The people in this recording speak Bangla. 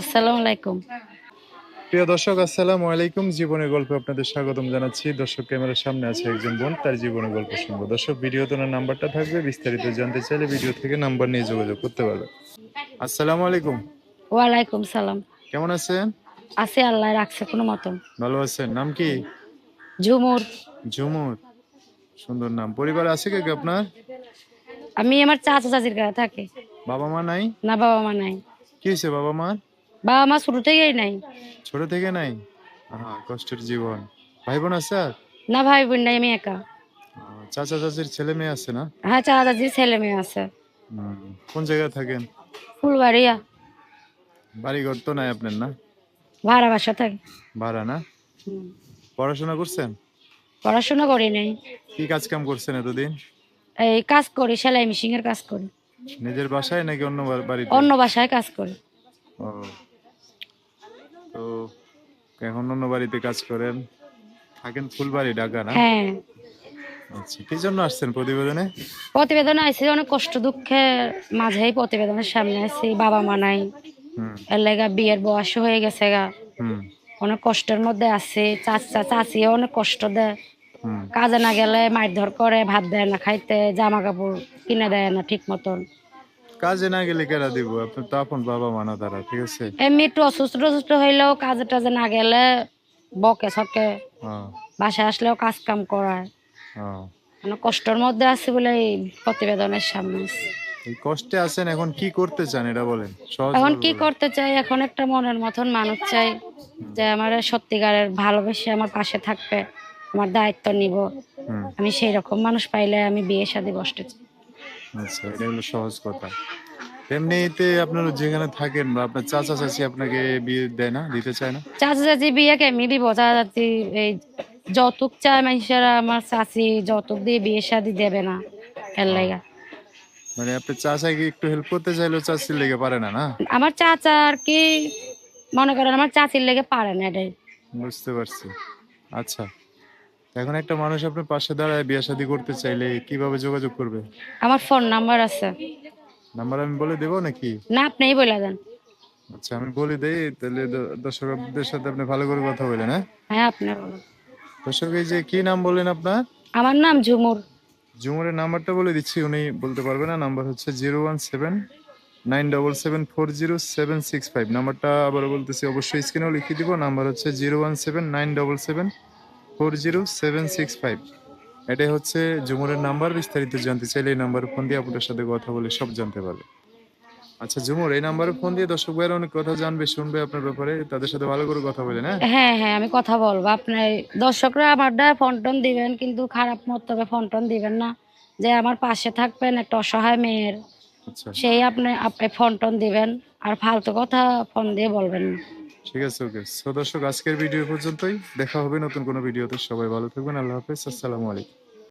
আসসালামু আলাইকুম। প্রিয় দর্শক আসসালামু আলাইকুম। জীবনের গল্পে আপনাদের স্বাগতম জানাচ্ছি। দর্শক ক্যামেরার সামনে আছে একজন বোন তার জীবনের গল্প শুনব। দর্শক ভিডিওতে ওনার নাম্বারটা থাকবে। বিস্তারিত জানতে চাইলে ভিডিও থেকে নাম্বার নিয়ে যোগাযোগ করতে পারবে আসসালামু আলাইকুম। ওয়ালাইকুম সালাম। কেমন আছেন? আছে আল্লাহ রাখছে কোনো মতন। ভালো আছেন। নাম কি? ঝুমুর। ঝুমুর। সুন্দর নাম। পরিবার আছে কে কে আপনার? আমি আমার চাচা চাচির কাছে থাকি। বাবা মা নাই? না বাবা মা নাই। কি হয়েছে বাবা মা বাবা মা শুরু থেকেই নাই। ছোট থেকে নাই? কষ্টের জীবন। ভাই বোন আছে না ভাই বোন নাই আমি একা। চাচা চাচির ছেলে মেয়ে আছে না? হ্যাঁ চাচা চাচির ছেলে মেয়ে আছে। কোন জায়গায় থাকেন? ফুলবাড়িয়া। বাড়ি ঘর তো নাই আপনার না? ভাড়া বাসা থাকি। ভাড়া না? পড়াশোনা করছেন? পড়াশোনা করি নাই। কি কাজ কাম করছেন এতদিন? এই কাজ করি সেলাই মেশিং এর কাজ করি। নিজের বাসায় নাকি অন্য বাড়িতে? অন্য বাসায় কাজ করি। ও তো এখন অন্য বাড়িতে কাজ করেন। থাকেন ফুলবাড়ি ঢাকা না? হ্যাঁ। আচ্ছা কি জন্য আসছেন প্রতিবেদনে? অনেক কষ্ট দুঃখের মাঝেই প্রতিবেদনের সামনে আছি বাবা মা নাই। এর লেগা বিয়ের বয়স হয়ে গেছে গা। হুম। অনেক কষ্টের মধ্যে আছে চাচা চাচি অনেক কষ্ট দেয়। কাজে না গেলে মারধর করে ভাত দেয় না খাইতে জামা কাপড় কিনে দেয় না ঠিক মতন। কাজে না গেলে কেরা দিব? আপনি তো আপন বাবা মানা তারা ঠিক আছে? এমনি একটু অসুস্থ টসুস্থ হইলেও কাজে টাজে না গেলে বকে সকে বাসায় আসলেও কাজ কাম করায়। হ্যাঁ কষ্টের মধ্যে আছে বলে এই প্রতিবেদনের সামনে এই কষ্টে আছেন এখন কি করতে চান এটা বলেন? এখন কি করতে চাই? এখন একটা মনের মতন মানুষ চাই যে আমার সত্যিকারের ভালোবেসে আমার পাশে থাকবে আমার দায়িত্ব নিব। আমি সেই রকম মানুষ পাইলে আমি বিয়ে শাদী বসতে চাই। আচ্ছা এটা হলো সহজ কথা। এমনিতে আপনারা যেখানে থাকেন বা আপনার চাচা চাচি আপনাকে বিয়ে দেয় না দিতে চায় না? চাচা চাচি বিয়ে কেমনি দিব? চাচা চাচি এই যৌতুক চায় মানুষেরা আমার চাচি যৌতুক দিয়ে বিয়ে শাদী দেবে না এর লেগা। মানে আপনি চাচাকে একটু হেল্প করতে চাইলেও চাচির লেগে পারে না না? আমার চাচা আর কি মনে করেন আমার চাচির লেগে পারে না এটাই। বুঝতে পারছি। আচ্ছা এখন একটা মানুষ আপনার পাশে দাঁড়ায় বিয়ে শাদী করতে চাইলে কীভাবে যোগাযোগ করবে? আমার ফোন নাম্বার আছে। নাম্বার আমি বলে দেবো নাকি? না আপনিই বলে দেন। আচ্ছা আমি বলে দেই তাহলে দ- দর্শকদের সাথে আপনি ভালো করে কথা বলেন হ্যাঁ? হ্যাঁ আপনি বলেন। দর্শক এই যে কি নাম বললেন আপনার? আমার নাম ঝুমুর। জুমুরের নাম্বারটা বলে দিচ্ছি উনি বলতে পারবে না। নাম্বার হচ্ছে zero one seven nine double seven four zero seven six five. নাম্বারটা আবার বলতেছি অবশ্যই স্ক্রিনেও লিখে দিব। নাম্বার হচ্ছে zero one seven nine double seven four zero seven six five. এটাই হচ্ছে জুমুরের নাম্বার বিস্তারিত জানতে চাইলে এই নাম্বারে ফোন দিয়ে আপনার সাথে কথা বলে সব জানতে পারবে। আচ্ছা জুমুর এই নাম্বারে ফোন দিয়ে দর্শক ভাইয়েরা অনেক কথা জানবে শুনবে আপনার ব্যাপারে তাদের সাথে ভালো করে কথা বলেন হ্যাঁ হ্যাঁ হ্যাঁ আমি কথা বলব। আপনি দর্শকরা আমার দ্বারা ফোন টোন দিবেন কিন্তু খারাপ মতলবে ফোন টোন দিবেন না। যে আমার পাশে থাকবেন একটা অসহায় মেয়ের আচ্ছা। সেই আপনি আপনি ফোন টোন দিবেন আর ফালতু কথা ফোন দিয়ে বলবেন না। ঠিক আছে ওকে সো দর্শক, আজকের ভিডিও পর্যন্তই। দেখা হবে নতুন কোনো ভিডিওতে সবাই ভালো থাকবেন। আল্লাহ হাফেজ। আসসালামু আলাইকুম।